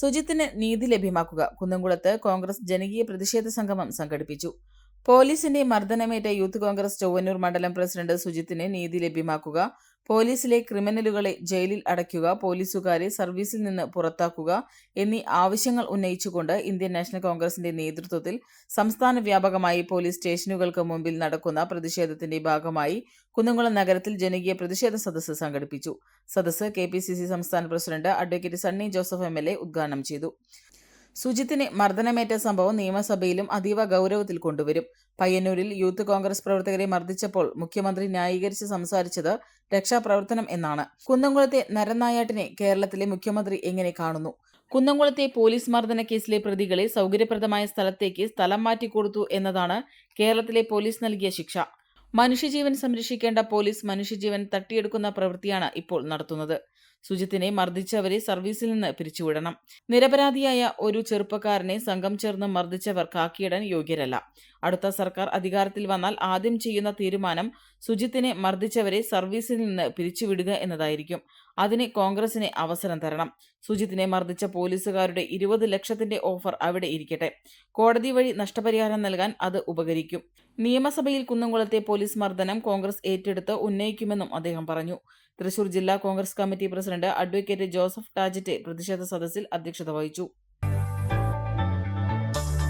സുജിത്തിന് നീതി ലഭ്യമാക്കുക. കുന്നംകുളത്ത് കോൺഗ്രസ് ജനകീയ പ്രതിഷേധ സംഗമം സംഘടിപ്പിച്ചു. പോലീസിന്റെ മർദ്ദനമേറ്റ യൂത്ത് കോൺഗ്രസ് ചൊവ്വന്നൂർ മണ്ഡലം പ്രസിഡന്റ് സുജിത്തിന് നീതി ലഭ്യമാക്കുക. പോലീസിലെ ക്രിമിനലുകളെ ജയിലിൽ അടയ്ക്കുക പോലീസുകാരെ സർവീസിൽ നിന്ന് പുറത്താക്കുക എന്നീ ആവശ്യങ്ങൾ ഉന്നയിച്ചുകൊണ്ട് ഇന്ത്യൻ നാഷണൽ കോൺഗ്രസിന്റെ നേതൃത്വത്തിൽ സംസ്ഥാന വ്യാപകമായി പോലീസ് സ്റ്റേഷനുകൾക്ക് മുമ്പിൽ നടക്കുന്ന പ്രതിഷേധത്തിന്റെ ഭാഗമായി കുന്നംകുളം നഗരത്തിൽ ജനകീയ പ്രതിഷേധ സദസ്സ് സംഘടിപ്പിച്ചു. സദസ്സ് കെ സംസ്ഥാന പ്രസിഡന്റ് അഡ്വക്കേറ്റ് സണ്ണി ജോസഫ് എ ഉദ്ഘാടനം ചെയ്തു. സുജിത്തിന് മർദ്ദനമേറ്റ സംഭവം നിയമസഭയിലും അതീവ ഗൗരവത്തിൽ കൊണ്ടുവരും. പയ്യന്നൂരിൽ യൂത്ത് കോൺഗ്രസ് പ്രവർത്തകരെ മർദ്ദിച്ചപ്പോൾ മുഖ്യമന്ത്രി ന്യായീകരിച്ച് സംസാരിച്ചത് രക്ഷാപ്രവർത്തനം എന്നാണ്. കുന്നംകുളത്തെ നരനായാട്ടിനെ കേരളത്തിലെ മുഖ്യമന്ത്രി എങ്ങനെ കാണുന്നു? കുന്നംകുളത്തെ പോലീസ് മർദ്ദന കേസിലെ പ്രതികളെ സൗകര്യപ്രദമായ സ്ഥലത്തേക്ക് സ്ഥലം മാറ്റിക്കൊടുത്തു എന്നതാണ് കേരളത്തിലെ പോലീസ് നൽകിയ ശിക്ഷ. മനുഷ്യജീവൻ സംരക്ഷിക്കേണ്ട പോലീസ് മനുഷ്യജീവൻ തട്ടിയെടുക്കുന്ന പ്രവൃത്തിയാണ് ഇപ്പോൾ നടത്തുന്നത്. സുജിത്തിനെ മർദ്ദിച്ചവരെ സർവീസിൽ നിന്ന് പിരിച്ചുവിടണം. നിരപരാധിയായ ഒരു ചെറുപ്പക്കാരനെ സംഘം ചേർന്ന് മർദ്ദിച്ചവർ കാക്കിയിടാൻ യോഗ്യരല്ല. അടുത്ത സർക്കാർ അധികാരത്തിൽ വന്നാൽ ആദ്യം ചെയ്യുന്ന തീരുമാനം സുജിത്തിനെ മർദ്ദിച്ചവരെ സർവീസിൽ നിന്ന് പിരിച്ചുവിടുക എന്നതായിരിക്കും. അതിന് കോൺഗ്രസിന് അവസരം തരണം. സുജിത്തിനെ മർദ്ദിച്ച പോലീസുകാരുടെ ഇരുപത് ലക്ഷത്തിന്റെ ഓഫർ അവിടെ ഇരിക്കട്ടെ. കോടതി വഴി നഷ്ടപരിഹാരം നൽകാൻ അത് ഉപകരിക്കും. നിയമസഭയിൽ കുന്നംകുളത്തെ പോലീസ് മർദ്ദനം കോൺഗ്രസ് ഏറ്റെടുത്ത് ഉന്നയിക്കുമെന്നും അദ്ദേഹം പറഞ്ഞു. തൃശൂർ ജില്ലാ Congress committee president advocate Joseph Tajet പ്രതിഷേധ സദസ്സിൽ അധ്യക്ഷത വഹിച്ചു.